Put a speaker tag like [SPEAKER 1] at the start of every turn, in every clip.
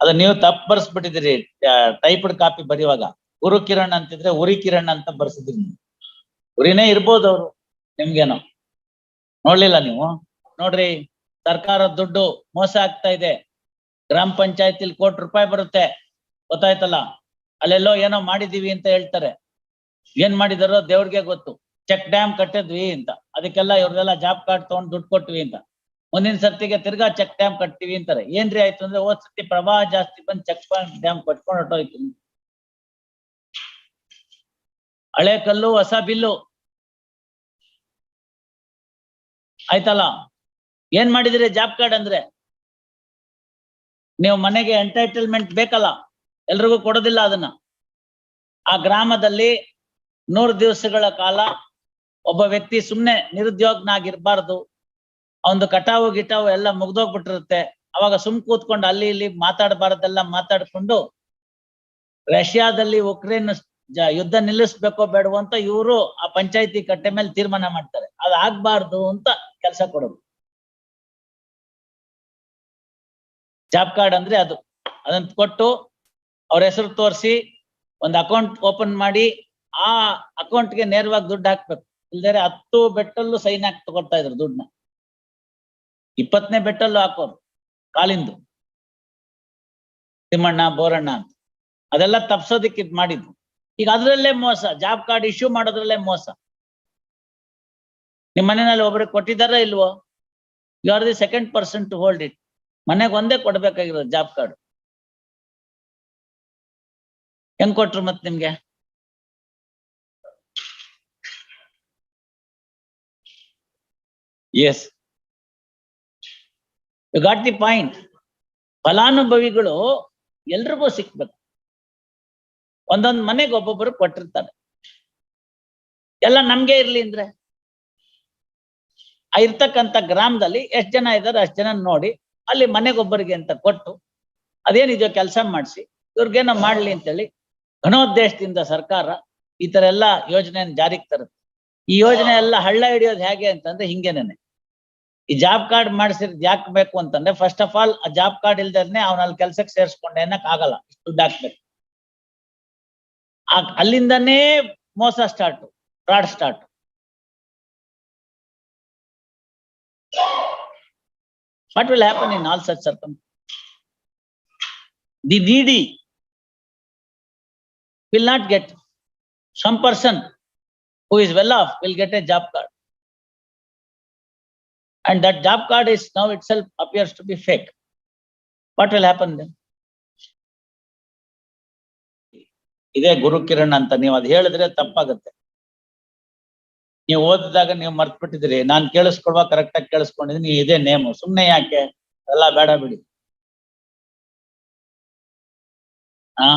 [SPEAKER 1] ಅದ ನೀವು ತಪ್ಪು ಬರ್ಸ್ಬಿಟ್ಟಿದ್ದೀರಿ. ಟೈಪ್ಡ್ ಕಾಪಿ ಬರೆಯುವಾಗ. ಗುರು ಕಿರಣ್ ಅಂತಿದ್ರೆ ಉರಿ ಕಿರಣ್ ಅಂತ ಬರ್ಸಿದ್ರಿ ನೀವು. ಉರಿನೇ ಇರ್ಬೋದು ಅವ್ರು, ನಿಮ್ಗೇನೋ. ನೋಡ್ಲಿಲ್ಲ ನೀವು? ನೋಡ್ರಿ, ಸರ್ಕಾರ ದುಡ್ಡು ಮೋಸ ಆಗ್ತಾ ಇದೆ. ಗ್ರಾಮ ಪಂಚಾಯತಿಲಿ ಕೋಟಿ ರೂಪಾಯಿ ಬರುತ್ತೆ. ಗೊತ್ತಾಯ್ತಲ್ಲ? ಅಲ್ಲೆಲ್ಲೋ ಏನೋ ಮಾಡಿದೀವಿ ಅಂತ ಹೇಳ್ತಾರೆ. ಏನ್ ಮಾಡಿದಾರೋ ದೇವ್ರಿಗೆ ಗೊತ್ತು. ಚೆಕ್ ಡ್ಯಾಮ್ ಕಟ್ಟಿದ್ವಿ ಅಂತ. ಅದಕ್ಕೆಲ್ಲ ಇವ್ರದೆಲ್ಲ ಜಾಬ್ ಕಾರ್ಡ್ ತಗೊಂಡ್ ದುಡ್ಡು ಕೊಟ್ವಿ ಅಂತ. ಮುಂದಿನ ಸರ್ತಿಗೆ ತಿರ್ಗಾ ಚೆಕ್ ಡ್ಯಾಮ್ ಕಟ್ತೀವಿ ಅಂತಾರೆ. ಏನ್ರಿ ಆಯ್ತು ಅಂದ್ರೆ ಹೋದ್ ಸರ್ತಿ ಪ್ರವಾಹ ಜಾಸ್ತಿ ಬಂದ್ ಚೆಕ್ ಡ್ಯಾಮ್ ಕಟ್ಕೊಂಡು ಹೊಟ್ಟೋಯ್ತು ಹಳೆ ಕಲ್ಲು, ಹೊಸ ಬಿಲ್ಲು. ಆಯ್ತಲ್ಲ? ಏನ್ ಮಾಡಿದಿರಿ ಜಾಬ್ ಕಾರ್ಡ್ ಅಂದ್ರೆ? ನೀವು ಮನೆಗೆ ಎಂಟೈಟಲ್ಮೆಂಟ್ ಬೇಕಲ್ಲ? ಎಲ್ರಿಗೂ ಕೊಡೋದಿಲ್ಲ ಅದನ್ನ. ಆ ಗ್ರಾಮದಲ್ಲಿ ನೂರು ದಿವಸಗಳ ಕಾಲ ಒಬ್ಬ ವ್ಯಕ್ತಿ ಸುಮ್ನೆ ನಿರುದ್ಯೋಗನಾಗಿರ್ಬಾರ್ದು. ಅವನು ಕಟಾವು ಗಿಟಾವು ಎಲ್ಲ ಮುಗ್ದೋಗ್ಬಿಟ್ಟಿರುತ್ತೆ. ಅವಾಗ ಸುಮ್ ಕೂತ್ಕೊಂಡು ಅಲ್ಲಿ ಇಲ್ಲಿ ಮಾತಾಡಬಾರ್ದೆಲ್ಲ ಮಾತಾಡ್ಕೊಂಡು ರಷ್ಯಾದಲ್ಲಿ ಉಕ್ರೇನ್ ಯುದ್ಧ ನಿಲ್ಲಿಸ್ಬೇಕೋ ಬೇಡವೋ ಅಂತ ಇವರು ಆ ಪಂಚಾಯತಿ ಕಟ್ಟೆ ಮೇಲೆ ತೀರ್ಮಾನ ಮಾಡ್ತಾರೆ. ಅದು ಆಗ್ಬಾರ್ದು ಅಂತ ಕೆಲಸ ಕೊಡೋದು. ಜಾಬ್ ಕಾರ್ಡ್ ಅಂದ್ರೆ ಅದು. ಅದನ್ನ ಕೊಟ್ಟು ಅವ್ರ ಹೆಸರು ತೋರಿಸಿ ಒಂದು ಅಕೌಂಟ್ ಓಪನ್ ಮಾಡಿ ಆ ಅಕೌಂಟ್ಗೆ ನೇರವಾಗಿ ದುಡ್ಡು ಹಾಕ್ಬೇಕು. ಇಲ್ದರೆ ಹತ್ತು ಬೆಟ್ಟಲ್ಲೂ ಸೈನ್ ಹಾಕಿ ತಗೊಳ್ತಾ ಇದ್ರು ದುಡ್ಡನ್ನ. ಇಪ್ಪತ್ತನೇ ಬೆಟ್ಟಲ್ಲೂ ಹಾಕೋರು ಕಾಲಿಂದು. ತಿಮ್ಮಣ್ಣ, ಬೋರಣ್ಣ ಅಂತ. ಅದೆಲ್ಲ ತಪ್ಸೋದಿಕ್ಕೆ ಇದ್ ಮಾಡಿದ್ದು ಈಗ ಅದ್ರಲ್ಲೇ ಮೋಸ ಜಾಬ್ ಕಾರ್ಡ್ ಇಶ್ಯೂ ಮಾಡೋದ್ರಲ್ಲೇ ಮೋಸ. ನಿಮ್ ಮನೆಯಲ್ಲಿ ಒಬ್ರಿಗೆ ಕೊಟ್ಟಿದಾರ ಇಲ್ವೋ? You are the second person to hold it ಮನೆಗೆ ಒಂದೇ ಕೊಡ್ಬೇಕಾಗಿರೋದು ಜಾಬ್ ಕಾರ್ಡ್ ಹೆಂಗ್ ಕೊಟ್ರು ಮತ್ ನಿಮ್ಗೆ? Yes you got the point ಫಲಾನುಭವಿಗಳು ಎಲ್ರಿಗೂ ಸಿಕ್ಬೇಕು. ಒಂದೊಂದು ಮನೆಗೆ ಒಬ್ಬೊಬ್ಬರು ಕೊಟ್ಟಿರ್ತಾರೆ. ಎಲ್ಲ ನಮ್ಗೆ ಇರ್ಲಿ ಅಂದ್ರೆ? ಆ ಇರ್ತಕ್ಕಂತ ಗ್ರಾಮದಲ್ಲಿ ಎಷ್ಟು ಜನ ಇದಾರೆ ಅಷ್ಟು ಜನ ನೋಡಿ, ಅಲ್ಲಿ ಮನೆಗೊಬ್ಬರಿಗೆ ಅಂತ ಕೊಟ್ಟು ಅದೇನಿದೆಯೋ ಕೆಲಸ ಮಾಡಿಸಿ, ಇವ್ರಿಗೇನೋ ಮಾಡ್ಲಿ ಅಂತೇಳಿ ಘನೋದ್ದೇಶದಿಂದ ಸರ್ಕಾರ ಈ ತರ ಎಲ್ಲ ಯೋಜನೆಯನ್ನು ಜಾರಿಗೆ ತರುತ್ತೆ. ಈ ಯೋಜನೆ ಎಲ್ಲ ಹಳ್ಳ ಹಿಡಿಯೋದು ಹೇಗೆ ಅಂತಂದ್ರೆ ಹಿಂಗೇನೆ ಈ ಜಾಬ್ ಕಾರ್ಡ್ ಮಾಡಿಸಿರೋದು ಯಾಕೆ ಬೇಕು ಅಂತಂದ್ರೆ ಫಸ್ಟ್ ಆಫ್ ಆಲ್ ಆ ಜಾಬ್ ಕಾರ್ಡ್ ಇಲ್ದೇನೆ ಅವನಲ್ಲಿ ಕೆಲ್ಸಕ್ಕೆ ಸೇರ್ಸ್ಕೊಂಡೆ ಅನ್ನಕ್ ಆಗಲ್ಲ. ಇಷ್ಟು ದುಡ್ಡು ಹಾಕ್ಬೇಕು. ಆ ಅಲ್ಲಿಂದನೇ ಮೋಸ start fraud start what will happen in all such circumstances the needy will not get some person who is well off will get a job card. And that job card is now itself appears to be fake. What will happen then? ಇದೇ ಗುರು ಕಿರಣ್ ಅಂತ ನೀವು ಅದ್ ಹೇಳಿದ್ರೆ ತಪ್ಪಾಗುತ್ತೆ. ನೀವು ಓದಿದಾಗ ನೀವು ಮರ್ತ್ ಬಿಟ್ಟಿದ್ರಿ ನಾನ್ ಕೇಳಿಸ್ಕೊಳ್ವಾ ಕರೆಕ್ಟ್ ಆಗಿ ಕೇಳಿಸ್ಕೊಂಡಿದೀನಿ ಇದೇ ನೇಮ್ ಸುಮ್ನೆ ಯಾಕೆ? ಎಲ್ಲ ಬೇಡ ಬಿಡಿ. ಹಾ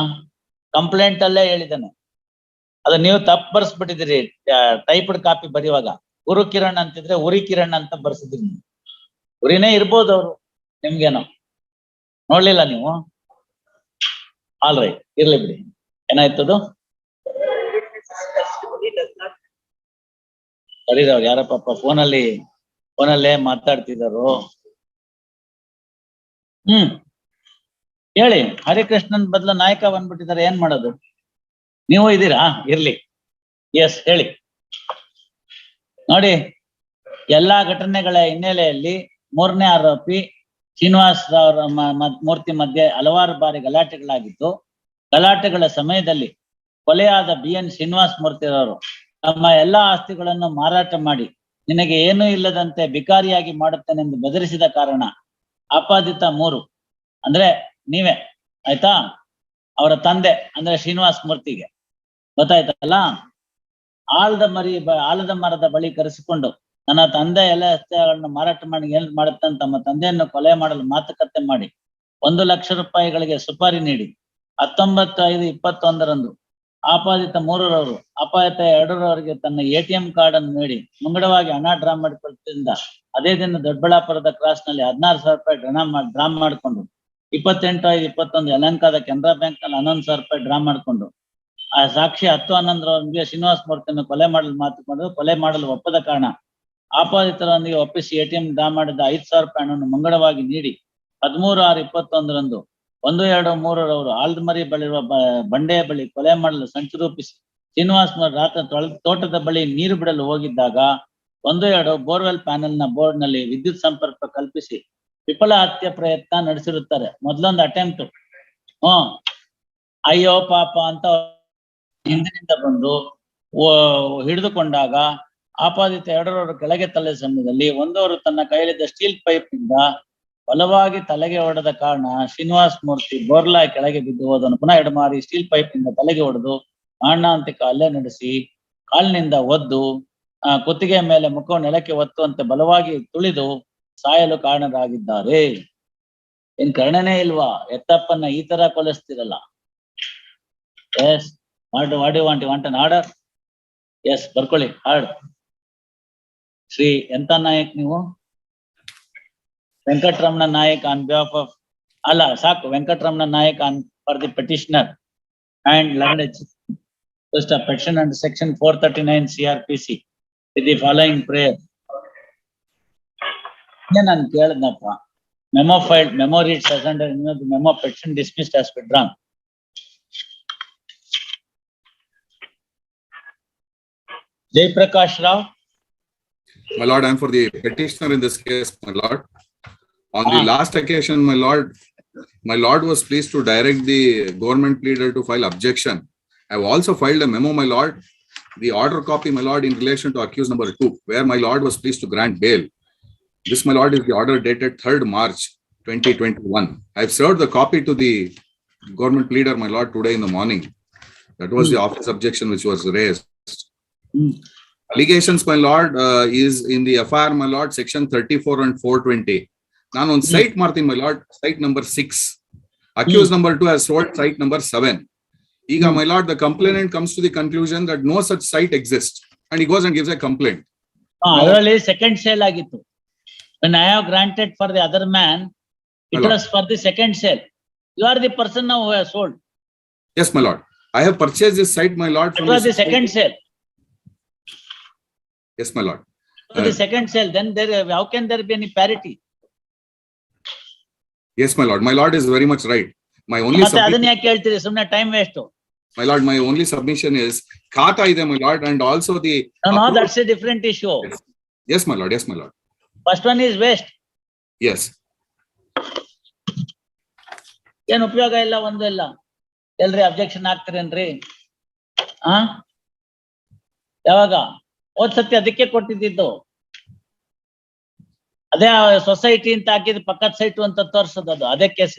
[SPEAKER 1] ಕಂಪ್ಲೇಂಟ್ ಅಲ್ಲೇ ಹೇಳಿದ್ದಾನೆ. ಅದು ನೀವು ತಪ್ಪು ಬರ್ಸ್ಬಿಟ್ಟಿದ್ದೀರಿ. ಟೈಪ್ಡ್ ಕಾಪಿ ಬರೆಯುವಾಗ. ಗುರು ಕಿರಣ್ ಅಂತಿದ್ರೆ ಉರಿ ಕಿರಣ್ ಅಂತ ಬರ್ಸಿದ್ರಿ ನೀವು. ಉರಿನೇ ಇರ್ಬೋದು ಅವ್ರು, ನಿಮ್ಗೇನೋ. ನೋಡ್ಲಿಲ್ಲ ನೀವು? ಆಲ್ ರೈಟ್ ಇರ್ಲಿ ಬಿಡಿ. ಏನಾಯ್ತದು ಅವ್ರು ಯಾರ ಪಾಪ ಫೋನಲ್ಲಿ, ಫೋನಲ್ಲೇ ಮಾತಾಡ್ತಿದಾರು? ಹ್ಮ್. ಹೇಳಿ, ಹರಿಕೃಷ್ಣನ್ ಬದಲ ನಾಯಕ ಬಂದ್ಬಿಟ್ಟಿದ್ದಾರೆ ಏನ್ ಮಾಡೋದು? ನೀವು ಇದ್ದೀರಾ? ಇರ್ಲಿ. ಎಸ್ ಹೇಳಿ. ನೋಡಿ, ಎಲ್ಲಾ ಘಟನೆಗಳ ಹಿನ್ನೆಲೆಯಲ್ಲಿ ಮೂರನೇ ಆರೋಪಿ ಶ್ರೀನಿವಾಸ್ ಮ- ಮೂರ್ತಿ ಮಧ್ಯೆ ಹಲವಾರು ಬಾರಿ ಗಲಾಟೆಗಳಾಗಿದ್ದು, ಗಲಾಟೆಗಳ ಸಮಯದಲ್ಲಿ ಕೊಲೆಯಾದ ಬಿ ಎನ್ ಶ್ರೀನಿವಾಸ್ ಮೂರ್ತಿರವರು ತಮ್ಮ ಎಲ್ಲಾ ಆಸ್ತಿಗಳನ್ನು ಮಾರಾಟ ಮಾಡಿ ನಿನಗೆ ಏನೂ ಇಲ್ಲದಂತೆ ಬಿಕಾರಿಯಾಗಿ ಮಾಡುತ್ತೇನೆಂದು ಬೆದರಿಸಿದ ಕಾರಣ ಆಪಾದಿತ ಮೂರು. ಅಂದ್ರೆ ನೀವೇ, ಆಯ್ತಾ? ಅವರ ತಂದೆ, ಅಂದ್ರೆ ಶ್ರೀನಿವಾಸ್ ಮೂರ್ತಿಗೆ. ಗೊತ್ತಾಯ್ತಲ್ಲ? ಆಲದ ಮರಿ ಆಲದ ಮರದ ಬಳಿ ಕರೆಸಿಕೊಂಡು, ನನ್ನ ತಂದೆ ಎಲ್ಲ ಆಸ್ತಿಗಳನ್ನು ಮಾರಾಟ ಮಾಡಿ ಏನ್ ಮಾಡುತ್ತಾನೆ ತಮ್ಮ ತಂದೆಯನ್ನು ಕೊಲೆ ಮಾಡಲು ಮಾತುಕತೆ ಮಾಡಿ, ಒಂದು ಲಕ್ಷ ರೂಪಾಯಿಗಳಿಗೆ ಸುಪಾರಿ ನೀಡಿ ಹತ್ತೊಂಬತ್ತು ಐದು ಇಪ್ಪತ್ತೊಂದರಂದು ಆಪಾದಿತ ಮೂರರವರು, ಅಪಾಯತ ಎರಡರವರಿಗೆ ತನ್ನ ಎ ಟಿ ಎಂ ಕಾರ್ಡ್ ಅನ್ನು ನೀಡಿ, ಮುಂಗಡವಾಗಿ ಹಣ ಡ್ರಾ ಮಾಡಿಕೊಳ್ಳುತ್ತಿದ್ದ ಅದೇ ದಿನ ದೊಡ್ಡಬಳ್ಳಾಪುರದ ಕ್ರಾಸ್ನಲ್ಲಿ ಹದಿನಾರು ಸಾವಿರ ರೂಪಾಯಿ ಡ್ರಾ ಡ್ರಾ ಮಾಡಿಕೊಂಡು, ಇಪ್ಪತ್ತೆಂಟು ಐದು ಇಪ್ಪತ್ತೊಂದು ಯಲಹಂಕದ ಕೆನರಾ ಬ್ಯಾಂಕ್ನಲ್ಲಿ ಹನ್ನೊಂದು ಸಾವಿರ ರೂಪಾಯಿ ಡ್ರಾ ಮಾಡಿಕೊಂಡು ಆ ಸಾಕ್ಷಿ ಹತ್ತು ಹನ್ನೊಂದರವರೆಗೆ ಶ್ರೀನಿವಾಸ ಮೂರ್ತಿಯನ್ನು ಕೊಲೆ ಮಾಡಲು ಮಾತುಕೊಂಡು ಕೊಲೆ ಮಾಡಲು ಒಪ್ಪದ ಕಾರಣ ಆಪಾದಿತರೊಂದಿಗೆ ಒಪ್ಪಿಸಿ ಎಟಿಎಂ ಡ್ರಾ ಮಾಡಿದ ಐದು ಸಾವಿರ ರೂಪಾಯಿ ಹಣವನ್ನು ಮಂಗಳವಾಗಿ ನೀಡಿ ಹದಿಮೂರು ಆರು ಇಪ್ಪತ್ತೊಂದರಂದು ಒಂದು, ಎರಡು, ಮೂರರವರು ಆಲ್ದಮರಿ ಬಳಿರುವ ಬಂಡೆಯ ಬಳಿ ಕೊಲೆ ಮಾಡಲು ಸಂಚು ರೂಪಿಸಿ ಶ್ರೀನಿವಾಸ್ ರಾತ್ರಿ ತೋಟದ ಬಳಿ ನೀರು ಬಿಡಲು ಹೋಗಿದ್ದಾಗ ಒಂದು, ಎರಡು ಬೋರ್ವೆಲ್ ಪ್ಯಾನೆಲ್ನ ಬೋರ್ಡ್ನಲ್ಲಿ ವಿದ್ಯುತ್ ಸಂಪರ್ಕ ಕಲ್ಪಿಸಿ ವಿಫಲ ಹತ್ಯೆ ಪ್ರಯತ್ನ ನಡೆಸಿರುತ್ತಾರೆ. ಮೊದಲೊಂದು ಅಟೆಂಪ್ಟ್. ಹ್ಮ್. ಅಯ್ಯೋ ಪಾಪ ಅಂತ ಹಿಂದಿನಿಂದ ಬಂದು ಹಿಡಿದುಕೊಂಡಾಗ ಆಪಾದಿತ ಎರಡರವರು ಕೆಳಗೆ ತಲೆ ಸಮಯದಲ್ಲಿ ಒಂದವರು ತನ್ನ ಕೈಯಲ್ಲಿದ್ದ ಸ್ಟೀಲ್ ಪೈಪ್ನಿಂದ ಬಲವಾಗಿ ತಲೆಗೆ ಹೊಡೆದ ಕಾರಣ ಶ್ರೀನಿವಾಸ್ ಮೂರ್ತಿ ಬೋರ್ಲಾ ಕೆಳಗೆ ಬಿದ್ದು ಹೋದನು. ಪುನಃ ಎಡಮಾರಿ ಸ್ಟೀಲ್ ಪೈಪ್ನಿಂದ ತಲೆಗೆ ಹೊಡೆದು ಮಾರಣಾಂತಿಕ ಅಲ್ಲೇ ನಡೆಸಿ ಕಾಲಿನಿಂದ ಒದ್ದು ಆ, ಕುತ್ತಿಗೆ ಮೇಲೆ ಮುಖವು ನೆಲಕ್ಕೆ ಒತ್ತುವಂತೆ ಬಲವಾಗಿ ತುಳಿದು ಸಾಯಲು ಕಾರಣರಾಗಿದ್ದಾರೆ. ಏನ್ ಕರ್ಣನೇ ಇಲ್ವಾ? ಎತ್ತಪ್ಪನ್ನ ಈ ತರ ಕೊಲಿಸ್ತಿರಲ್ಲ. Yes What what you want want an order yes ಬರ್ಕೊಳ್ಳಿ ಹಾರ್ಡ್ ಶ್ರೀ ಎಂತ ನಾಯಕ್ ನೀವು Venkataramana Nayak on behalf of ಅಲ್ಲ ಸಾಕು Venkataramana Nayak on for the petitioner and ಲಂಡೇಜ್ just a petition under section four thirty-nine CRPC with the following prayer. ನಾನು ಕೇಳಿದ್ನಪ್ಪ memo file memo read ಸೆಕೆಂಡರ್ memo petition dismissed as withdrawn. Jaiprakash Rao,
[SPEAKER 2] My lord, I am for the petitioner in this case, my lord. On the
[SPEAKER 1] Ah.
[SPEAKER 2] last occasion, my lord, my lord was pleased to direct the government pleader to file objection. I have also filed a memo, my lord, the order copy, my lord, in relation to accused number two, where my lord was pleased to grant bail. This, my lord, is the order dated third March twenty twenty-one. I have served the copy to the government pleader, my lord, today in the morning. That was the office objection which was raised.
[SPEAKER 1] Hmm.
[SPEAKER 2] Allegations, my lord, uh, is in the FIR, my lord, section thirty-four and four twenty. ನಾನು ಒಂದು site ಮಾಡ್ತೀನಿ my lord site number six accused number two has sold site number seven ಈಗ
[SPEAKER 1] Hmm.
[SPEAKER 2] My lord the complainant comes to the conclusion that no such site exist and he goes and gives a complaint
[SPEAKER 1] ಆ, ಅದರಲ್ಲಿ second sale ಆಗಿತ್ತು. When I have granted for the other man, it
[SPEAKER 2] Hello.
[SPEAKER 1] was for the second sale. You are the person now who has sold.
[SPEAKER 2] Yes my lord I have purchase this site my lord
[SPEAKER 1] It was the second sale.
[SPEAKER 2] My lord
[SPEAKER 1] For the
[SPEAKER 2] Uh,
[SPEAKER 1] second sale, then there, how can there be any parity?
[SPEAKER 2] Lord my lord is very much right my only
[SPEAKER 1] ಮತ್ತೆ ಅದನ್ನ ಯಾಕೆ ಹೇಳ್ತೀರಿ? ಸುಮ್ನೆ time waste
[SPEAKER 2] my lord my only submission is khata ಇದೆ my lord and also the
[SPEAKER 1] no that's a different issue
[SPEAKER 2] yes my lord yes my lord
[SPEAKER 1] first one is waste
[SPEAKER 2] yes
[SPEAKER 1] ಏನ್ ಉಪಯೋಗ ಇಲ್ಲ ಒಂದು ಇಲ್ಲ. ಎಲ್ರಿ ಅಬ್ಜೆಕ್ಷನ್ ಹಾಕ್ತಿರೇನ್ರಿ ಆ? ಯಾವಾಗ? ಹೋದ್ ಸತಿ ಅದಕ್ಕೆ ಕೊಟ್ಟಿದ್ದು ಅದೇ ಸೊಸೈಟಿ ಅಂತ ಹಾಕಿದ್ ಪಕ್ಕದ ಸೈಟು ಅಂತ ತೋರ್ಸೋದು ಅದು ಅದೇ case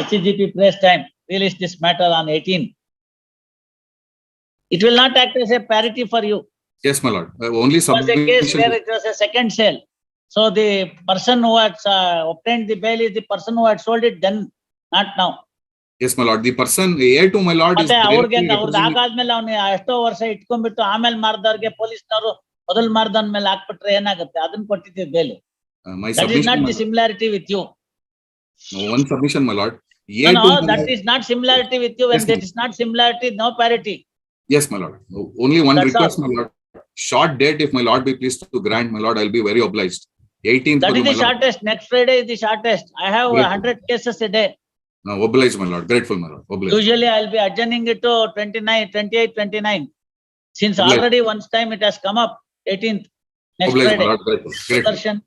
[SPEAKER 1] H G P place time release this matter on eighteen it will not act as a parity for you
[SPEAKER 2] yes my lord only
[SPEAKER 1] was a case
[SPEAKER 2] submission
[SPEAKER 1] where it was a second sale. So the person who had uh, obtained the bail is the person who had sold it then, not now.
[SPEAKER 2] Yes my lord the person a two my lord
[SPEAKER 1] ಮತ್ತೆ ಅವ್ರಿಗೆ ಅವ್ರದ್ದು ಆಗಾದ್ಮೇಲೆ ಅವ್ನು ಎಷ್ಟೋ ವರ್ಷ ಇಟ್ಕೊಂಡ್ಬಿಟ್ಟು ಆಮೇಲೆ ಮಾರ್ದವ್ರಿಗೆ ಪೊಲೀಸ್ನವರು ಮೊದಲು ಮಾರ್ದವನ್ ಮೇಲೆ ಹಾಕ್ಬಿಟ್ರೆ ಏನಾಗುತ್ತೆ ಅದನ್ನ ಕೊಟ್ಟಿದ್ದೀವಿ bail
[SPEAKER 2] my
[SPEAKER 1] that is not the
[SPEAKER 2] submission
[SPEAKER 1] similarity with you
[SPEAKER 2] one submission my lord a
[SPEAKER 1] no
[SPEAKER 2] to
[SPEAKER 1] that is not similarity with you when
[SPEAKER 2] Yes,
[SPEAKER 1] that is not similarity no parity
[SPEAKER 2] Yes, my lord. Only one
[SPEAKER 1] That's
[SPEAKER 2] request, my lord. Short date, if my lord be pleased to grant, my lord, I'll be very obliged. Eighteenth.
[SPEAKER 1] That is the shortest next Friday is the shortest I have
[SPEAKER 2] Yes.
[SPEAKER 1] Hundred cases a day
[SPEAKER 2] No, my lord. Grateful, my lord.
[SPEAKER 1] Usually I'll be adjourning it to 29, 28, 29. Since already once time it has come up, eighteenth, next
[SPEAKER 2] Obliged, my
[SPEAKER 1] Friday.
[SPEAKER 2] lord. Grateful. Grateful.
[SPEAKER 1] Sudarshan,